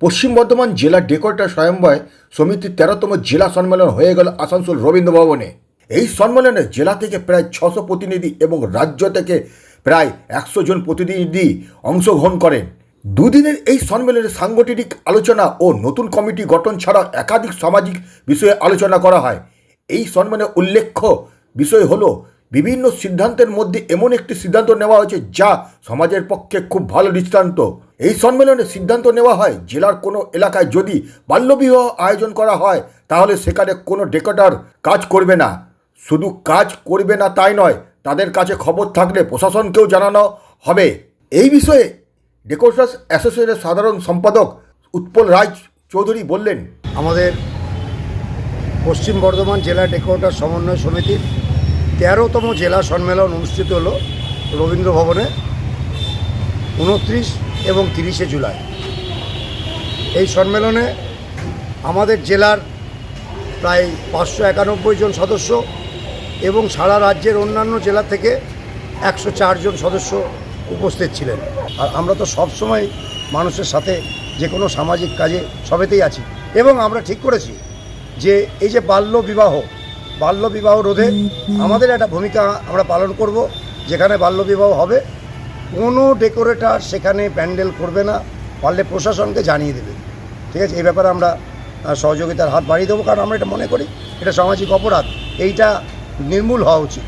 পশ্চিম বর্ধমান জেলা ডেকোরেটর স্বয়ম্বয় সমিতির তেরোতম জেলা সম্মেলন হয়ে গেল আসানসোল রবীন্দ্র ভবনে এই সম্মেলনে জেলা থেকে প্রায় ছশো প্রতিনিধি এবং রাজ্য থেকে প্রায় একশো জন প্রতিনিধি অংশগ্রহণ করেন। দুদিনের এই সম্মেলনে সাংগঠনিক আলোচনা ও নতুন কমিটি গঠন ছাড়াও একাধিক সামাজিক বিষয়ে আলোচনা করা হয়। এই সম্মেলনে উল্লেখ্য বিষয় হলো বিভিন্ন সিদ্ধান্তের মধ্যে এমন একটি সিদ্ধান্ত নেওয়া হয়েছে যা সমাজের পক্ষে খুব ভালো দৃষ্টান্ত। এই সম্মেলনে সিদ্ধান্ত নেওয়া হয়, জেলার কোনো এলাকায় যদি বাল্যবিবাহ আয়োজন করা হয়, তাহলে সেখানে কোনো ডেকোটার কাজ করবে না। শুধু কাজ করবে না তাই নয়, তাদের কাছে খবর থাকলে প্রশাসনকেও জানানো হবে। এই বিষয়ে ডেকোরেটার্স অ্যাসোসিয়েশনের সাধারণ সম্পাদক উৎপল রায় চৌধুরী বললেন, আমাদের পশ্চিম বর্ধমান জেলা ডেকোরেটর সমন্বয় সমিতির তেরোতম জেলা সম্মেলন অনুষ্ঠিত হলো রবীন্দ্র ভবনে উনত্রিশ এবং তিরিশে জুলাই। এই সম্মেলনে আমাদের জেলার প্রায় পাঁচশো একানব্বই জন সদস্য এবং সারা রাজ্যের অন্যান্য জেলা থেকে একশো জন সদস্য উপস্থিত ছিলেন। আর আমরা তো সবসময় মানুষের সাথে যে কোনো সামাজিক কাজে সবেতেই আছি। এবং আমরা ঠিক করেছি যে এই যে বাল্য বিবাহ বাল্য বিবাহ রোধে আমাদের একটা ভূমিকা আমরা পালন করব, যেখানে বাল্যবিবাহ হবে। কোনো ডেকোরেটার সেখানে প্যান্ডেল করবে না, পারলে প্রশাসনকে জানিয়ে দেবে। ঠিক আছে? এই ব্যাপারে আমরা সহযোগিতার হাত বাড়িয়ে দেবো, কারণ আমরা এটা মনে করি, এটা সামাজিক অপরাধ। এইটা নির্মূল হওয়া উচিত।